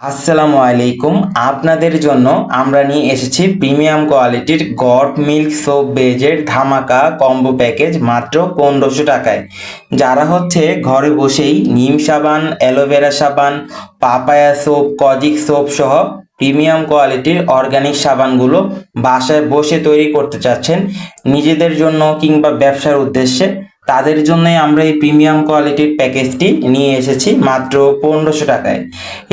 আসসালামু আলাইকুম। আপনাদের জন্য আমরা নিয়ে এসেছি প্রিমিয়াম কোয়ালিটির গড মিল্ক সোপ বেজের ধামাকা কম্বো প্যাকেজ মাত্র পনেরোশো টাকায়। যারা হচ্ছে ঘরে বসেই নিম সাবান, অ্যালোভেরা সাবান, পাপায়া সোপ, কজিক সোপ সহ প্রিমিয়াম কোয়ালিটির অর্গানিক সাবানগুলো বাসায় বসে তৈরি করতে চাচ্ছেন নিজেদের জন্য কিংবা ব্যবসার উদ্দেশ্যে তাদের জন্যই আমরা এই প্রিমিয়াম কোয়ালিটির প্যাকেজটি নিয়ে এসেছি মাত্র পনেরোশো টাকায়।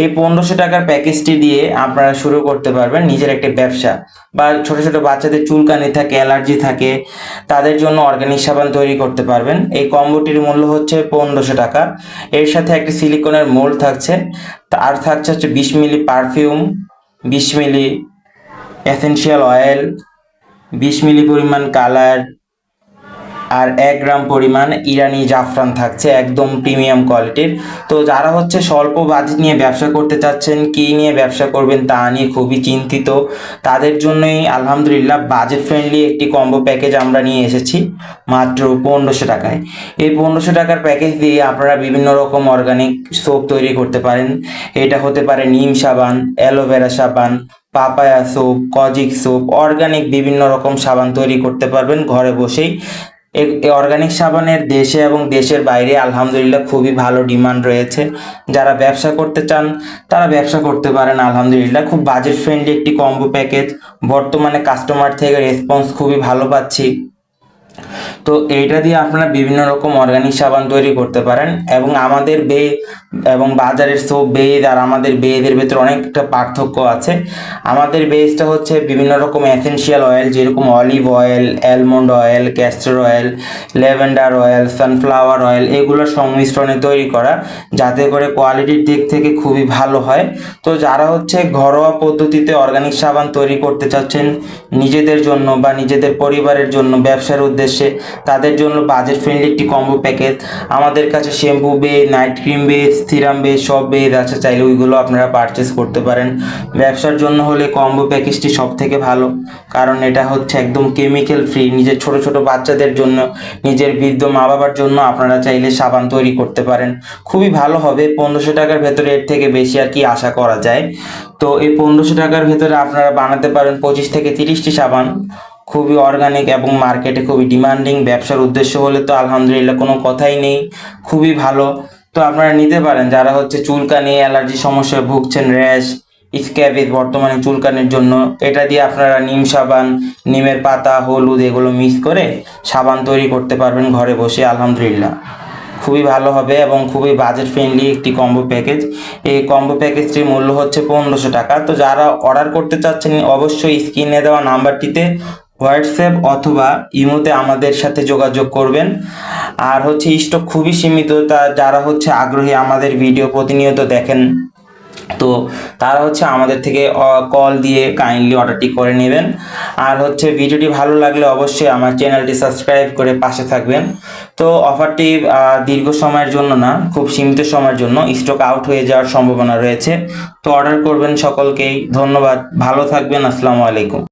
এই পনেরোশো টাকার প্যাকেজটি দিয়ে আপনারা শুরু করতে পারবেন নিজের একটি ব্যবসা বা ছোট ছোট বাচ্চাদের চুলকানি থাকে, অ্যালার্জি থাকে, তাদের জন্য অর্গানিক সাবান তৈরি করতে পারবেন। এই কম্বোটির মূল্য হচ্ছে পনেরোশো টাকা। এর সাথে একটি সিলিকনের মোল্ড থাকছে। আর থাকছে হচ্ছে বিশ মিলি পারফিউম, বিশ মিলি এসেনশিয়াল অয়েল, বিশ মিলি পরিমাণ কালার আর এক গ্রাম পরিমাণ ইরানি জাফরান থাকছে, একদম প্রিমিয়াম কোয়ালিটির। তো যারা হচ্ছে স্বল্প বাজেট নিয়ে ব্যবসা করতে চাচ্ছেন, কী নিয়ে ব্যবসা করবেন তা নিয়ে খুবই চিন্তিত। তাদের জন্যই আলহামদুলিল্লাহ বাজেট ফ্রেন্ডলি একটি কম্বো প্যাকেজ আমরা নিয়ে এসেছি, মাত্র পনেরোশো টাকায়। এই পনেরোশো টাকার প্যাকেজ দিয়ে আপনারা বিভিন্ন রকম অর্গানিক সোপ তৈরি করতে পারেন। এটা হতে পারে নিম সাবান অ্যালোভেরা সাবান, papaya soap kojic soap organic বিভিন্ন রকম সাবান তৈরি করতে পারবেন ঘরে বসেই। অর্গানিক সাবানের দেশে এবং দেশের বাইরে আলহামদুলিল্লাহ খুবই ভালো ডিমান্ড রয়েছে। যারা ব্যবসা করতে চান, তারা ব্যবসা করতে পারেন, আলহামদুলিল্লাহ। খুব বাজেট ফ্রেন্ডলি একটি কম্বো প্যাকেজ বর্তমানে কাস্টমার থেকে রেসপন্স খুবই ভালো পাচ্ছি। তো এইটা দিয়ে আপনারা বিভিন্ন রকম অর্গানিক সাবান তৈরি করতে পারেন এবং আমাদের বে এবং বাজারের সোপ বেদ আর আমাদের বেদের ভেতরে অনেকটা পার্থক্য আছে। আমাদের বেসটা হচ্ছে বিভিন্ন রকম এসেনশিয়াল অয়েল যেরকম olive oil almond oil castor oil lavender oil sunflower oil এগুলোর সংমিশ্রণে তৈরি করা যাতে করে কোয়ালিটির দিক থেকে খুবই ভালো হয়। তো যারা হচ্ছে ঘরোয়া পদ্ধতিতে অর্গানিক সাবান তৈরি করতে চাচ্ছেন নিজেদের জন্য বা নিজেদের পরিবারের জন্য, ব্যবসার উদ্দেশ্যে তাদের জন্য বাজেট ফ্রেন্ডলি একটি কম্বো প্যাকেজ আমাদের কাছে shampoo base night cream base serum base সব বেস আছে। চাইলে ওইগুলো আপনারা পারচেস করতে পারেন। ব্যবসার জন্য হলে কম্বো প্যাকেজটি সব থেকে ভালো। কারণ এটা হচ্ছে একদম কেমিক্যাল ফ্রি নিজের ছোট ছোট বাচ্চাদের জন্য, নিজের বৃদ্ধ মা বাবার জন্য আপনারা চাইলে সাবান তৈরি করতে পারেন। খুবই ভালো হবে। পনেরোশো টাকার ভেতরে এর থেকে বেশি আর কি আশা করা যায়। তো এই পনেরোশো টাকার ভেতরে আপনারা বানাতে পারেন পঁচিশ থেকে তিরিশটি সাবান। খুবই অর্গানিক এবং মার্কেটে খুবই ডিমান্ডিং ব্যবসার উদ্দেশ্য হলে তো আলহামদুলিল্লাহ কোনো কথাই নেই, খুবই ভালো। তো আপনারা নিতে পারেন, যারা হচ্ছে চুলকানি, অ্যালার্জি সমস্যায় ভুগছেন র্যাশ স্ক্যাবিজ বর্তমানে চুলকানির জন্য, এটা দিয়ে আপনারা নিম সাবান, নিমের পাতা, হলুদ এগুলো মিক্স করে সাবান তৈরি করতে পারবেন ঘরে বসে, আলহামদুলিল্লাহ। খুবই ভালো হবে এবং খুবই বাজেট ফ্রেন্ডলি একটি কম্বো প্যাকেজ এই কম্বো প্যাকেজটির মূল্য হচ্ছে পনেরোশো টাকা। তো যারা অর্ডার করতে চাচ্ছেন, অবশ্যই স্ক্রিনে দেওয়া নাম্বারটিতে হোয়াটসঅ্যাপ অথবা ইমোতে আমাদের সাথে যোগাযোগ করবেন। আর হচ্ছে স্টক খুবই সীমিত, তা যারা হচ্ছে আগ্রহী আমাদের ভিডিও প্রতিনিয়ত দেখেন, তো তারা হচ্ছে আমাদের থেকে কল দিয়ে কাইন্ডলি অর্ডারটি করে নেবেন। আর হচ্ছে ভিডিওটি ভালো লাগলে অবশ্যই আমার চ্যানেলটি সাবস্ক্রাইব করে পাশে থাকবেন। তো অফারটি দীর্ঘ সময়ের জন্য না, খুব সীমিত সময়ের জন্য স্টক আউট হয়ে যাওয়ার সম্ভাবনা রয়েছে। তো অর্ডার করবেন সকলকেই, ধন্যবাদ, ভালো থাকবেন, আসসালামু আলাইকুম।